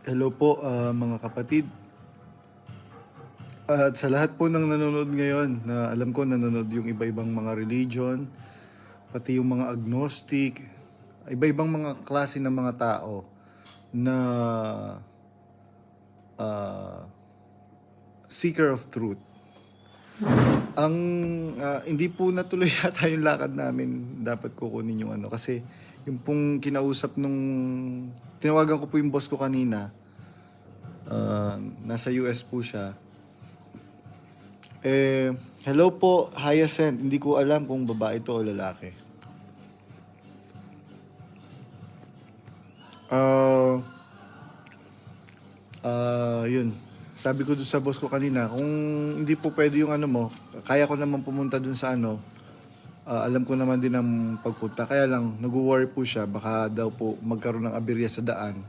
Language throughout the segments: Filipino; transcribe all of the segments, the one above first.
Hello po ah, mga kapatid. At sa lahat po ng nanonood ngayon, na alam ko nanonood yung iba-ibang mga religion, pati yung mga agnostic, iba-ibang mga klase ng mga tao na ah, seeker of truth. Ang ah, hindi po natuloy yata yung lakad namin. Dapat kukunin yung ano. Kasi yung pong kinausap nung tinawagan ko po yung boss ko kanina ah, nasa US po siya. Eh hello po Hyacinth. Hindi ko alam kung babae to o lalaki. Ah ah yun sabi ko dun sa boss ko kanina, kung hindi po pwede yung ano mo, kaya ko naman pumunta dun sa ano, ah, alam ko naman din ang pagpunta. Kaya lang, nag-worry po siya, baka daw po magkaroon ng aberya sa daan,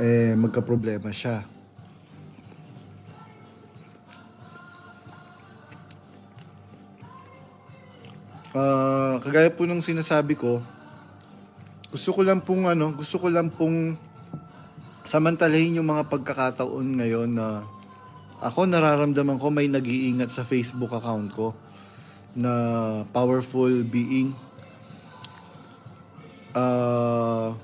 eh magka-problema siya. Ah, kagaya po ng sinasabi ko, gusto ko lang pong ano, gusto ko lang pong samantalahin yung mga pagkakataon ngayon na ako nararamdaman ko may nag-iingat sa Facebook account ko na powerful being. Ah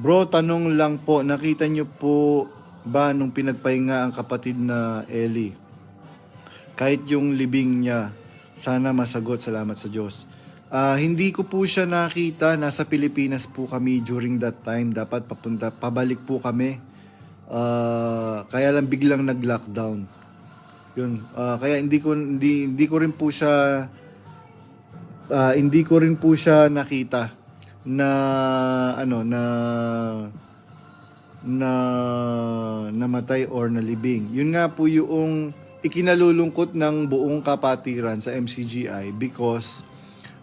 Bro, tanong lang po, nakita niyo po ba nung pinagpahinga ang kapatid na Ellie? Kahit yung libing niya, sana masagot, salamat sa Diyos. Ah, hindi ko po siya nakita. Nasa Pilipinas po kami during that time. Dapat papunta, pabalik po kami. Ah, kaya lang biglang nag-lockdown. Yun. Ah, kaya hindi ko hindi hindi ko rin po siya ah, hindi ko rin po siya nakita na ano na na namatay or nalibing. Yun nga po yung ikinalulungkot ng buong kapatiran sa MCGI because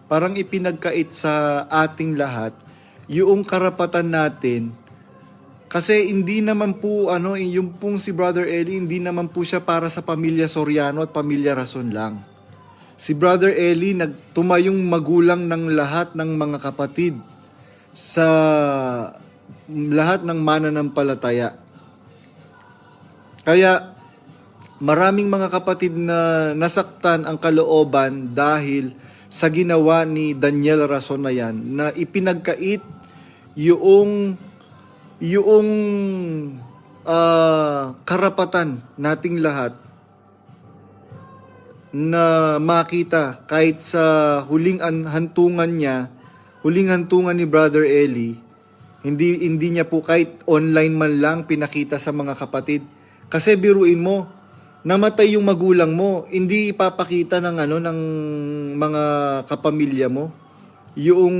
parang ipinagkait sa ating lahat yung karapatan natin kasi hindi naman po ano yung pong si Brother Eli hindi naman po siya para sa pamilya Soriano at pamilya Rason lang. Si Brother Eli nagtumayong magulang ng lahat ng mga kapatid sa lahat ng mananampalataya. Kaya maraming mga kapatid na nasaktan ang kalooban dahil sa ginawa ni Daniel Rason na yan na ipinagkait yung yung ah, karapatan nating lahat na makita kahit sa huling an- hantungan niya, huling hantungan ni Brother Eli, hindi hindi niya po kahit online man lang pinakita sa mga kapatid. Kasi biruin mo, namatay yung magulang mo, hindi ipapakita ng ano ng mga kapamilya mo yung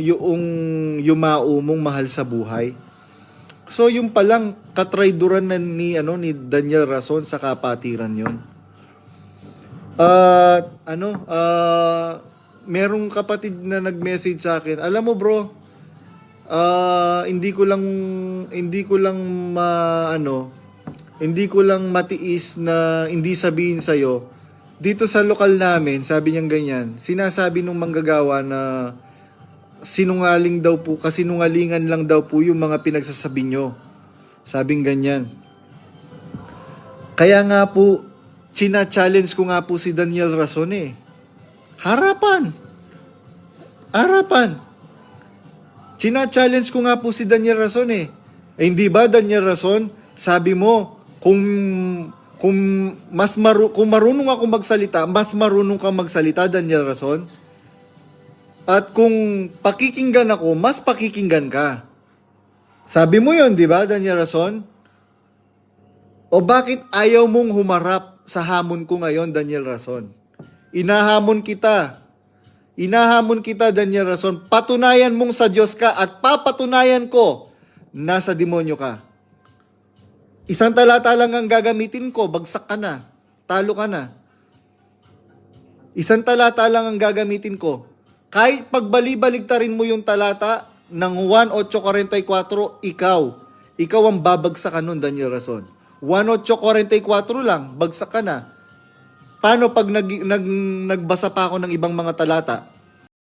yung yumao mong mahal sa buhay. So yung palang katrayduran na ni ano ni Daniel Rason sa kapatiran yon. At ano, ah merong kapatid na nag-message sa akin. Alam mo bro, ah hindi ko lang hindi ko lang ma ano, hindi ko lang matiis na hindi sabihin sa dito sa lokal namin, sabi niyang ganyan, sinasabi nung manggagawa na sinungaling daw po, kasinungalingan lang daw po yung mga pinagsasabi nyo. Sabing ganyan. Kaya nga po, china-challenge ko nga po si Daniel Rason eh. Harapan! Harapan! China-challenge ko nga po si Daniel Rason eh. Eh hindi ba Daniel Rason, sabi mo, kung kung mas maru kung marunong ako magsalita, mas marunong ka magsalita Daniel Rason. At kung pakikinggan ako, mas pakikinggan ka. Sabi mo yon, di ba, Daniel Rason? O bakit ayaw mong humarap sa hamon ko ngayon, Daniel Rason? Inahamon kita. Inahamon kita, Daniel Rason. Patunayan mong sa Diyos ka at papatunayan ko na sa demonyo ka. Isang talata lang ang gagamitin ko, bagsak ka na. Talo ka na. Isang talata lang ang gagamitin ko. Kahit pagbali-baligtarin mo yung talata ng 1.844, ikaw. Ikaw ang babagsakan nun, Daniel Rason. 1.844 lang, bagsak ka na. Paano pag nag, nag, nagbasa pa ako ng ibang mga talata?